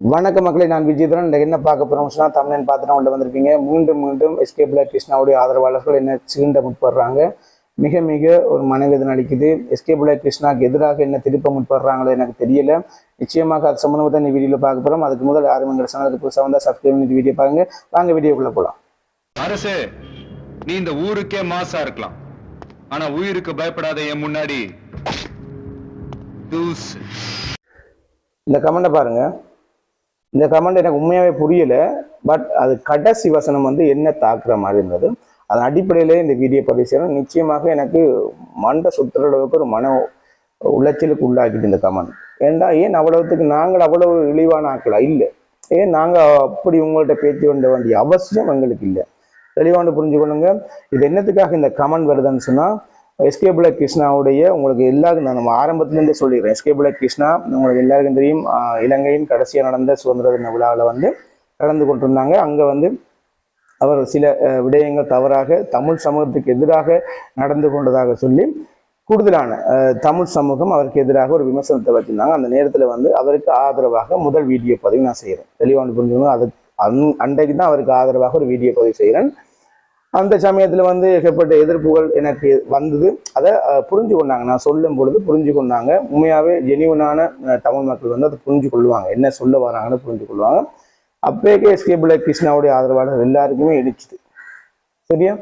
வணக்க மக்களை நான் விஜயதரன். இந்த என்ன பார்க்க போறோம் சொன்னா தமிழன் பார்த்துட்டு உள்ள வந்திருப்பீங்க மீண்டும் மீண்டும் எஸ்கே பிளாக் கிருஷ்ணாவுடைய ஆதரவாளர்கள் என்ன சீண்ட முற்படுறாங்க? மிக மிக ஒரு மனவேதனை அளிக்குது. எஸ்கே பிளாக் கிருஷ்ணாக்கு எதிராக என்ன திருப்ப முற்படுறாங்களோ எனக்கு தெரியல. நிச்சயமாக அது சம்பந்தமாக தான் இந்த வீடியோவில் பார்க்க போறோம். அதுக்கு முதல் யாரும் எங்கள் சேனலுக்கு புதுசாக வந்தால் சப்ஸ்கிரைப் பண்ணி வீடியோ பாருங்க. வாங்க வீடியோக்குள்ள போகலாம் அரசு நீ இந்த ஊருக்கே மாசா இருக்கலாம். ஆனா உயிருக்கு பயப்படாத என் முன்னாடி இந்த கமெண்ட்டை பாருங்க. இந்த கமெண்ட் எனக்கு உண்மையாகவே புரியலை பட் அது கடைசி வசனம் வந்து என்ன தாக்குற மாதிரி இருந்தது. அதன் அடிப்படையிலே இந்த வீடியோ பதிவு செய்யணும். நிச்சயமாக எனக்கு மண்டை சுத்துற அளவுக்கு ஒரு மன உளைச்சலுக்கு உள்ளாக்கிட்டு இந்த கமெண்ட். ஏண்டா ஏன் அவ்வளவுத்துக்கு நாங்கள் அவ்வளவு இழிவான ஆக்களா இல்லை. ஏன் நாங்கள் அப்படி உங்கள்கிட்ட பேச்சு கொண்ட வேண்டிய அவசியம் எங்களுக்கு இல்லை. தெளிவாண்டு புரிஞ்சுக்கொள்ளுங்க. இது என்னத்துக்காக இந்த கமெண்ட் வருதுன்னு சொன்னால் எஸ்கே பிளாக் கிருஷ்ணாவுடைய உங்களுக்கு எல்லாருக்கும் நான் நம்ம ஆரம்பத்துலேருந்தே சொல்லிடுறேன். எஸ்கே பிளாக் கிருஷ்ணா உங்களுக்கு எல்லாருக்கும் தெரியும் இலங்கையின் கடைசியாக நடந்த சுதந்திர தின விழாவில் வந்து கலந்து கொண்டிருந்தாங்க. அங்கே வந்து அவர் சில விடயங்கள் தவறாக தமிழ் சமூகத்துக்கு எதிராக நடந்து கொண்டதாக சொல்லி கூடுதலான தமிழ் சமூகம் அவருக்கு எதிராக ஒரு விமர்சனத்தை வச்சிருந்தாங்க அந்த நேரத்தில் வந்து அவருக்கு ஆதரவாக முதல் வீடியோ பதிவு நான் செய்கிறேன் தெளிவான புரிஞ்சுக்கணும். அது அந் அன்றைக்கு தான் அவருக்கு ஆதரவாக ஒரு வீடியோ பதிவு செய்கிறேன் அந்த சமயத்தில் வந்து ஏகப்பட்ட எதிர்ப்புகள் எனக்கு வந்தது. அதை புரிஞ்சு கொண்டாங்க நான் சொல்லும் பொழுது புரிஞ்சு கொண்டாங்க உண்மையாகவே ஜெனியூனான தமிழ் மக்கள் வந்து அதை புரிஞ்சு கொள்வாங்க என்ன சொல்ல வராங்கன்னு புரிஞ்சு கொள்வாங்க அப்பேக்கே எஸ்கே பிளாக் கிருஷ்ணாவுடைய ஆதரவாளர் எல்லாருக்குமே இடிச்சுது. சரியா?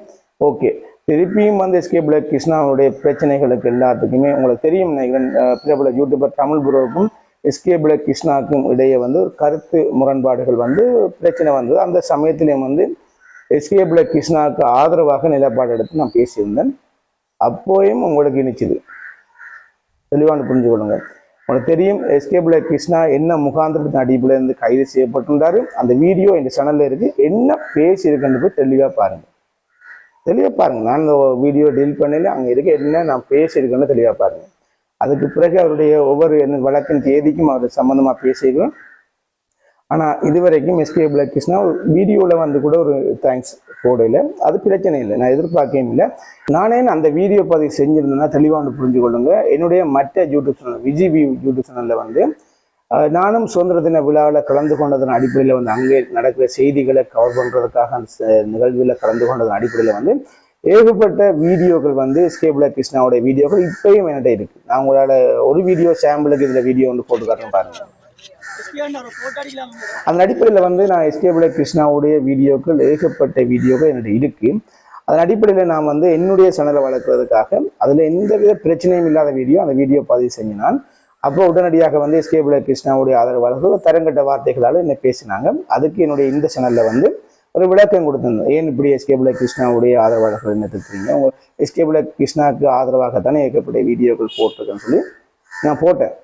ஓகே. திருப்பியும் வந்து எஸ்கே பிளாக் கிருஷ்ணாவுடைய பிரச்சனைகளுக்கு எல்லாத்துக்குமே உங்களுக்கு தெரியும் நினைக்கிறேன். பிரபல யூடியூபர் தமிழ் புரோவுக்கும் எஸ்கே பிளாக் கிருஷ்ணாவுக்கும் இடையே வந்து ஒரு கருத்து முரண்பாடுகள் வந்து பிரச்சனை வந்தது. அந்த சமயத்திலையும் வந்து எஸ்கே பிள்ளை கிருஷ்ணாவுக்கு ஆதரவாக நிலைப்பாடு எடுத்து நான் பேசியிருந்தேன். அப்போயும் உங்களுக்கு இணைச்சிது தெளிவான புரிஞ்சு கொள்ளுங்க. உங்களுக்கு தெரியும் எஸ்கே பிள்ளை கிருஷ்ணா என்ன முகாந்திரத்தின் அடிப்பில் இருந்து கைது செய்யப்பட்டிருந்தாரு? அந்த வீடியோ இந்த சேனலில் இருக்கு. என்ன பேசியிருக்குன்னு போய் தெளிவா பாருங்க. தெளிவாக பாருங்க. நான் இந்த வீடியோ டீல் பண்ணல அங்கே இருக்க என்ன நான் பேசியிருக்கேன்னு தெளிவாக பாருங்க. அதுக்கு பிறகு அவருடைய ஒவ்வொரு என்ன வழக்கின் தேதிக்கும் அவர் சம்மந்தமாக பேசியிருக்கிறோம். ஆனா இதுவரைக்கும் எஸ்பிஐ பிளாக் கிருஷ்ணா வீடியோவில் வந்து கூட ஒரு தேங்க்ஸ் போடல. அது பிரச்சனை இல்லை. நான் எதிர்பார்க்கவும் இல்லை. நானே அந்த வீடியோ பதிவு செஞ்சிருந்தேன்னா தெளிவான புரிஞ்சு கொள்ளுங்க என்னுடைய மற்ற யூடியூப் சேனல் விஜய் யூடியூப் சேனலில் வந்து நானும் சுதந்திர தின விழாவில் கலந்து கொண்டதன் அடிப்படையில் வந்து அங்கே நடக்கிற செய்திகளை கவர் பண்ணுறதுக்காக அந்த நிகழ்வில் கலந்து கொண்டதன் அடிப்படையில் வந்து ஏகப்பட்ட வீடியோக்கள் வந்து எஸ்கே பிளாக் கிருஷ்ணாவோட வீடியோக்கள் இப்பயும் என்கிட்ட இருக்குது நான் உங்களால் ஒரு வீடியோ சாம்பிளுக்கு இதில் வீடியோ வந்து போட்டு காட்டுறேன் பாருங்க. அந்த அடிப்படையில் வந்து நான் எஸ்கேபிள கிருஷ்ணாவுடைய வீடியோக்கள் ஏகப்பட்ட வீடியோக்கள் என்னுடைய இருக்குது அதன் அடிப்படையில் நான் வந்து என்னுடைய சேனலை வளர்க்குறதுக்காக அதில் எந்தவித பிரச்சனையும் இல்லாத வீடியோ அந்த வீடியோ பதிவு செஞ்சினான். அப்போ உடனடியாக வந்து எஸ்கேபிள கிருஷ்ணாவுடைய ஆதரவாளர்கள் தரங்கட்ட வார்த்தைகளால் என்ன பேசினாங்க. அதுக்கு என்னுடைய இந்த சேனலில் வந்து ஒரு விளக்கம் கொடுத்துருந்தேன். ஏன் இப்படி எஸ்கேபிள கிருஷ்ணாவுடைய ஆதரவாளர்கள் என்ன திட்டுறீங்க உங்கள் எஸ்கேபிள கிருஷ்ணாவுக்கு ஆதரவாகத்தானே ஏகப்பட்ட வீடியோக்கள் போட்டிருக்கேன்னு சொல்லி நான் போட்டேன்.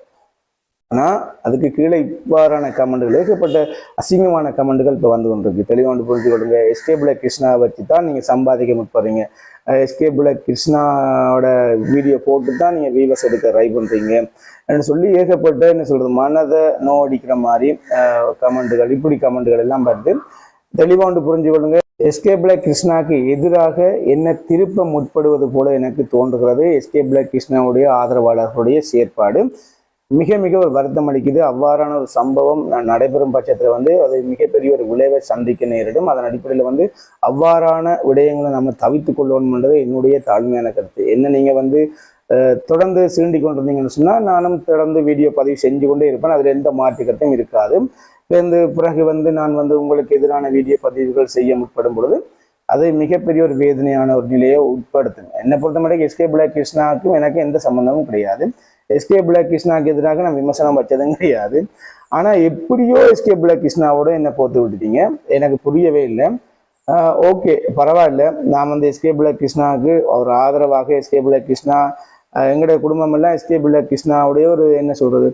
ஆனால் அதுக்கு கீழே இவ்வாறான கமெண்டுகள் ஏகப்பட்ட அசிங்கமான கமெண்டுகள் இப்போ வந்து கொண்டிருக்கு. தெளிவாண்டு புரிஞ்சு கொடுங்க எஸ்கே கிருஷ்ணா வச்சு தான் நீங்கள் சம்பாதிக்க முற்படுறீங்க. எஸ்கே கிருஷ்ணாவோட வீடியோ போட்டு தான் நீங்கள் வீவஸ் எடுக்க ட்ரை பண்ணுறீங்க என்று சொல்லி ஏகப்பட்ட என்ன சொல்கிறது மனதை நோடிக்கிற மாதிரி கமெண்டுகள் இப்படி கமெண்டுகள் எல்லாம் பார்த்து தெளிவாண்டு புரிஞ்சு கொள்ளுங்க. எஸ்கே பிளாக் கிருஷ்ணாக்கு எதிராக என்ன திருப்ப முற்படுவது போல எனக்கு தோன்றுகிறது. எஸ்கே பிளாக் கிருஷ்ணாவுடைய ஆதரவாளர்களுடைய செயற்பாடு. மிக மிக ஒரு வருத்தம் அளிக்குது. அவ்வாறான ஒரு சம்பவம் நடைபெறும் பட்சத்தில் வந்து அது மிகப்பெரிய ஒரு விளைவை சந்திக்க நேரிடும். அதன் அடிப்படையில் வந்து அவ்வாறான விடயங்களை நம்ம தவித்து கொள்ளணும்ன்றது என்னுடைய தாழ்மையான கருத்து. என்ன நீங்கள் வந்து தொடர்ந்து சீண்டி கொண்டிருந்தீங்கன்னு சொன்னால் நானும் தொடர்ந்து வீடியோ பதிவு செஞ்சு கொண்டே இருப்பேன். அதில் எந்த மாற்று கருத்தும் இருக்காது. வந்து பிறகு வந்து நான் வந்து உங்களுக்கு எதிரான வீடியோ பதிவுகள் செய்ய முற்படும் பொழுது அது மிகப்பெரிய ஒரு வேதனையான ஒரு நிலையை உட்படுத்துங்க என்னை பொறுத்த எஸ்கே பிளாக் கிருஷ்ணாவுக்கும் எனக்கு எந்த சம்மந்தமும் கிடையாது. எஸ்கே பிளாக் கிருஷ்ணாவுக்கு எதிராக நான் விமர்சனம் வச்சதும் கிடையாது. ஆனால் எப்படியோ எஸ்கே பிளாக் கிருஷ்ணாவோட என்னை போத்து விட்டுட்டீங்க. எனக்கு புரியவே இல்லை. ஓகே பரவாயில்ல. நான் வந்து எஸ்கே பிளாக் கிருஷ்ணாவுக்கு ஒரு ஆதரவாக எஸ்கே பிளாக் கிருஷ்ணா எங்களுடைய குடும்பம் எல்லாம் எஸ்கே பிளாக் கிருஷ்ணாவுடைய ஒரு என்ன சொல்கிறது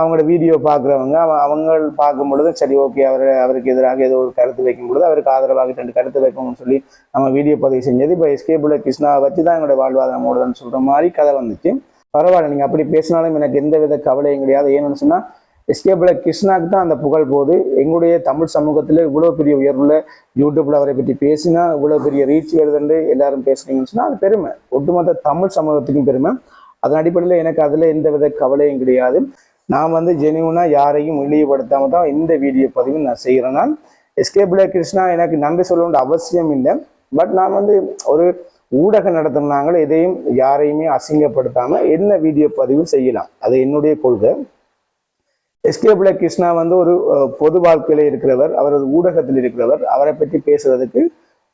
அவங்களோட வீடியோ பார்க்குறவங்க அவ அவங்க பார்க்கும் பொழுது சரி ஓகே அவர் அவருக்கு எதிராக ஏதோ ஒரு கருத்து வைக்கும் பொழுது அவருக்கு ஆதரவாக ரெண்டு கருத்து வைக்கணும்னு சொல்லி நம்ம வீடியோ பதிவு செஞ்சது. இப்போ எஸ்கே பிளாக் கிருஷ்ணாவை வச்சு தான் எங்களுடைய வாழ்வாதாரம் ஓடுதுன்னு சொல்கிற மாதிரி கதை வந்துச்சு. பரவாயில்ல நீங்கள் அப்படி பேசினாலும் எனக்கு எந்த வித கவலையும் கிடையாது. ஏன்னு சொன்னால் எஸ்கேபில் கிருஷ்ணாக்கு தான் அந்த புகழ் போகுது. எங்களுடைய தமிழ் சமூகத்தில் இவ்வளோ பெரிய உயர்வில் யூடியூப்பில் அவரை பற்றி பேசினா இவ்வளோ பெரிய ரீச் வருதுன்னு எல்லாரும் பேசுனீங்கன்னு சொன்னால் அது பெருமை. ஒட்டுமொத்த தமிழ் சமூகத்துக்கும் பெருமை. அதன் அடிப்படையில் எனக்கு அதில் எந்த வித கவலையும் கிடையாது. நான் வந்து ஜெனியூனாக யாரையும் இழிவுபடுத்தாமல் தான் இந்த வீடியோ பதிவு நான் செய்கிறேன் நான் எஸ்கேபிள் கிருஷ்ணா எனக்கு நன்றி சொல்ல வேண்டிய அவசியம் இல்லை. பட் நான் வந்து ஒரு ஊடகம் நடத்தினாங்களோ எதையும் யாரையுமே அசிங்கப்படுத்தாம என்ன வீடியோ பதிவு செய்யலாம்? அது என்னுடைய கொள்கை. எஸ்கேபிள் கிருஷ்ணா வந்து ஒரு பொது வாழ்க்கையில இருக்கிறவர் அவரது ஊடகத்தில் இருக்கிறவர் அவரை பற்றி பேசுறதுக்கு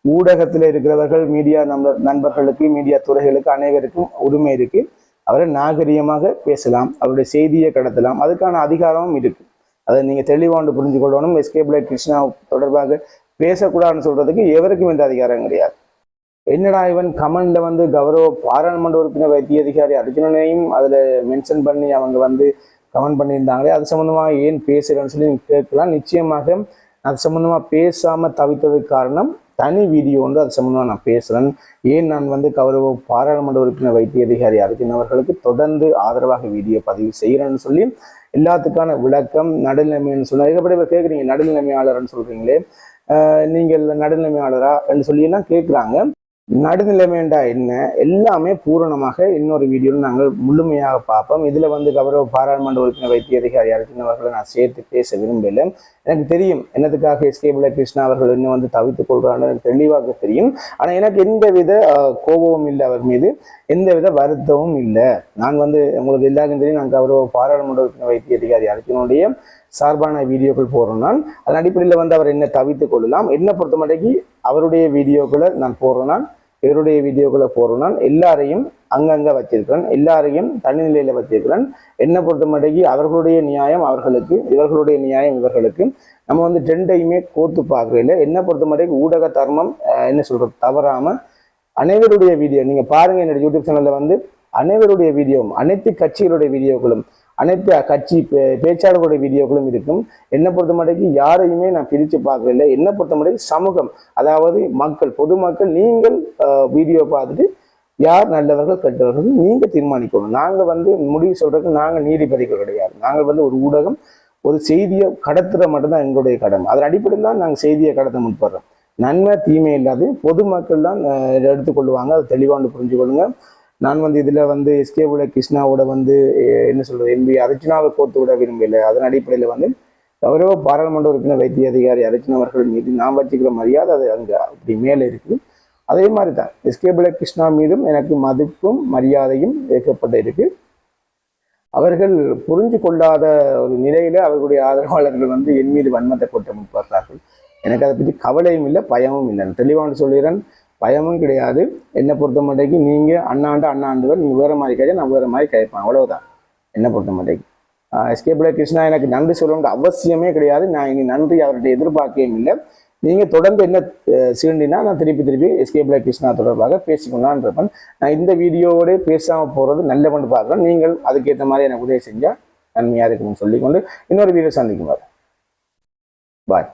ஊடகத்தில் இருக்கிறவர்கள் மீடியா நம்பர் நண்பர்களுக்கு மீடியா துறைகளுக்கு அனைவருக்கும் உரிமை இருக்கு. அவரை நாகரிகமாக பேசலாம் அவருடைய செய்தியை கடத்தலாம். அதுக்கான அதிகாரமும் இருக்கு. அதை நீங்க தெளிவாண்டு புரிஞ்சு கொள்ளணும் எஸ்கேபிள் கிருஷ்ணா தொடர்பாக பேசக்கூடாதுன்னு சொல்றதுக்கு எவருக்கும் எந்த அதிகாரம் கிடையாது. என்னடா இவன் கமெண்ட்ல வந்து கௌரவ பாராளுமன்ற உறுப்பினர் வைத்திய அதிகாரி அர்ஜுனனையும் அதுல மென்ஷன் பண்ணி அவங்க வந்து கமெண்ட் பண்ணியிருந்தாங்களே அது சம்மந்தமாக ஏன் பேசுகிறேன்னு சொல்லி கேட்கலாம். நிச்சயமாக அது சம்மந்தமாக பேசாமல் தவித்ததுக்கு காரணம் தனி வீடியோ வந்து அது சம்மந்தமாக நான் பேசுகிறேன் ஏன் நான் வந்து கௌரவ பாராளுமன்ற உறுப்பினர் வைத்திய அதிகாரி அர்ஜுன் அவர்களுக்கு தொடர்ந்து ஆதரவாக வீடியோ பதிவு செய்கிறேன்னு சொல்லி எல்லாத்துக்கான விளக்கம் நடுநிலைமைன்னு சொன்னால் ஏகப்பட்ட பேர் கேட்குறீங்க நடுநிலைமையாளர்னு சொல்கிறீங்களே நீங்கள் நடுநிலைமையாளரா? என்று சொல்லி எல்லாம் கேட்குறாங்க நடுநிலைமைண்டா என்ன? எல்லாமே பூரணமாக இன்னொரு வீடியோவில் நாங்கள் முழுமையாக பார்ப்போம். இதுல வந்து கௌரவ பாராளுமன்ற உறுப்பினர் வைத்திய அதிகாரி அர்ஜுன் அவர்களை நான் சேர்த்து பேச விரும்பல. எனக்கு தெரியும் என்னத்துக்காக எஸ்கே கிருஷ்ணா அவர்கள் இன்னும் வந்து தவித்துக் கொள்றான்னு எனக்கு தெளிவாக தெரியும். ஆனா எனக்கு எந்த வித கோபமும் இல்லை அவர் மீது. எந்த வித வருத்தமும் இல்லை. நான் வந்து உங்களுக்கு எல்லாருக்கும் தெரியும் நான் கௌரவ பாராளுமன்ற உறுப்பினர் வைத்திய அதிகாரி அர்ஜுனுடைய சார்பான வீடியோக்கள் போடுறோம் நான் அதன் அடிப்படையில் வந்து அவர் என்ன தவித்துக் கொள்ளலாம். என்னை பொறுத்த அவருடைய வீடியோக்களை நான் போடுறேன் நான் இவருடைய வீடியோக்களை போடுறேன் நான் எல்லாரையும் அங்கங்கே வச்சிருக்கிறேன். எல்லாரையும் தனிநிலையில் வச்சிருக்கிறேன். என்னை பொறுத்த அவர்களுடைய நியாயம் அவர்களுக்கு இவர்களுடைய நியாயம் இவர்களுக்கு. நம்ம வந்து ரெண்டையுமே கோத்து பார்க்கல என்னை பொறுத்த மட்டும் ஊடக தர்மம் என்ன சொல்கிறது தவறாமல் அனைவருடைய வீடியோ நீங்கள் பாருங்க என்னோட யூடியூப் சேனலில் வந்து அனைவருடைய வீடியோவும் அனைத்து கட்சிகளுடைய வீடியோக்களும் அனைத்து கட்சி பே- பேச்சாளர்களுடைய வீடியோக்களும் இருக்கும். என்னை பொறுத்த யாரையுமே நான் பிரித்து பார்க்கல என்னை பொறுத்த மட்டும் சமூகம் அதாவது மக்கள் பொதுமக்கள் நீங்கள் வீடியோ பார்த்துட்டு யார் நல்லவர்கள் கெட்டவர்கள் நீங்க தீர்மானிக்கணும். நாங்க வந்து முடிவு சொல்றதுக்கு நாங்க நீதிபதிகள் கிடையாது நாங்கள் வந்து ஒரு ஊடகம் ஒரு செய்தியை கடத்துற மட்டும்தான் எங்களுடைய கடமை. அதன் அடிப்படையில் தான் நாங்கள் செய்தியை கடத்த முற்படுறோம். நன்மை தீமை இல்லாது பொதுமக்கள் தான் எடுத்துக்கொள்வாங்க. அதை தெளிவாண்டு புரிஞ்சுக்கொள்ளுங்க. நான் வந்து இதில் வந்து எஸ்கே உட கிருஷ்ணாவோட வந்து என்ன சொல்கிறது எம்பி அர்ச்சனாவை கோர்த்து விட விரும்பலை அதன் அடிப்படையில் வந்து கௌரவ பாராளுமன்ற உறுப்பினர் வைத்திய அதிகாரி அர்ச்சனா அவர்கள் மீது நாம் வச்சுக்கிற மரியாதை அது அங்கே அப்படி மேலே இருக்குது. அதே மாதிரி தான் எஸ்கே கிருஷ்ணா மீதும் எனக்கு மதிப்பும் மரியாதையும் ஏற்கப்பட்டு இருக்கு. அவர்கள் புரிஞ்சு கொள்ளாத ஒரு நிலையில் அவர்களுடைய ஆதரவாளர்கள் வந்து என் மீது வன்மத்தை கொட்ட முற்படுறார்கள் எனக்கு அதை பற்றி கவலையும் இல்லை பயமும் இல்லை. தெளிவான சொல்கிறேன் பயமும் கிடையாது. என்னை பொறுத்த மட்டும் நீங்கள் அண்ணாண்டு அண்ணாண்டுவர் நீங்கள் வேறு மாதிரி கேட்க நான் வேறு மாதிரி கேட்பேன். அவ்வளோதான் என்னை பொறுத்த மட்டும் எஸ்கே கிருஷ்ணா எனக்கு நன்றி சொல்ல அவசியமே கிடையாது. நான் இனி நன்றி அவர்கிட்ட எதிர்பார்க்கவும் இல்லை. நீங்கள் தொடர்ந்து என்ன சீண்டினா நான் திருப்பி திருப்பி எஸ்கே கிருஷ்ணா தொடர்பாக பேசிக்கொண்டான் இருப்பேன் நான் இந்த வீடியோவோட பேசாமல் போகிறது நல்ல கொண்டு பார்க்குறேன். நீங்கள் அதுக்கேற்ற மாதிரி எனக்கு உதவி செஞ்சால் நன்மையாக இருக்கும்னு சொல்லிக்கொண்டு இன்னொரு வீடியோ சந்திக்கும் பாய்